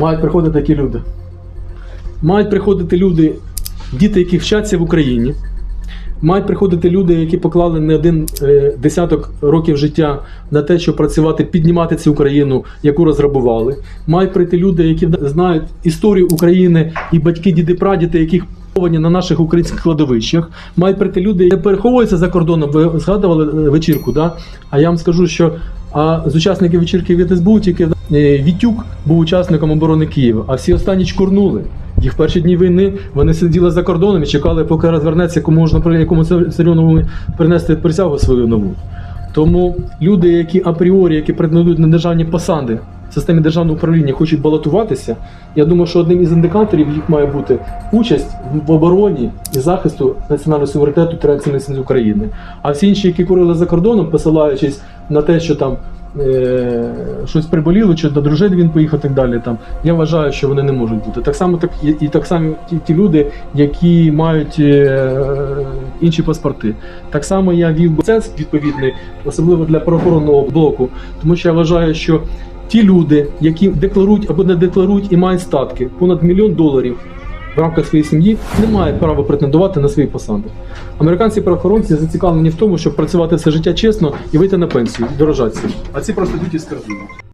Мають приходити такі люди. Мають приходити люди, діти, які вчаться в Україні. Мають приходити люди, які поклали не один е, десяток років життя на те, щоб працювати, піднімати цю Україну, яку розграбували. Мають прийти люди, які знають історію України і батьки, діди, прадіди, яких поховані на наших українських кладовищах. Мають прийти люди, які переховуються за кордоном. Ви згадували е, вечірку, да? А я вам скажу, що а з учасників вечірки від СБУ тільки е, Вітюк був учасником оборони Києва, а всі останні чкурнули. Їх перші дні війни вони сиділи за кордоном і чекали, поки розвернеться, кому можна якому серйозному принести присягу свою нову. Тому люди, які апріорі, які претендують на державні посади системі державного управління, хочуть балотуватися. Я думаю, що одним із індикаторів їх має бути участь в обороні і захисту національного суверенітету та цінностей України. А всі інші, які курили за кордоном, посилаючись на те, що там е, щось приболіло, чи до дружини він поїхав і так далі. Там я вважаю, що вони не можуть бути. Так само так і, так само ті, ті люди, які мають е, інші паспорти. Так само я вів процес відповідний, особливо для правоохоронного блоку, тому що я вважаю, що ті люди, які декларують або не декларують і мають статки понад мільйон доларів. В рамках своєї сім'ї не мають права претендувати на свої посади. Американці правоохоронці зацікавлені в тому, щоб працювати все життя чесно і вийти на пенсію, дорожатися. А ці просто йдуть і скаржують.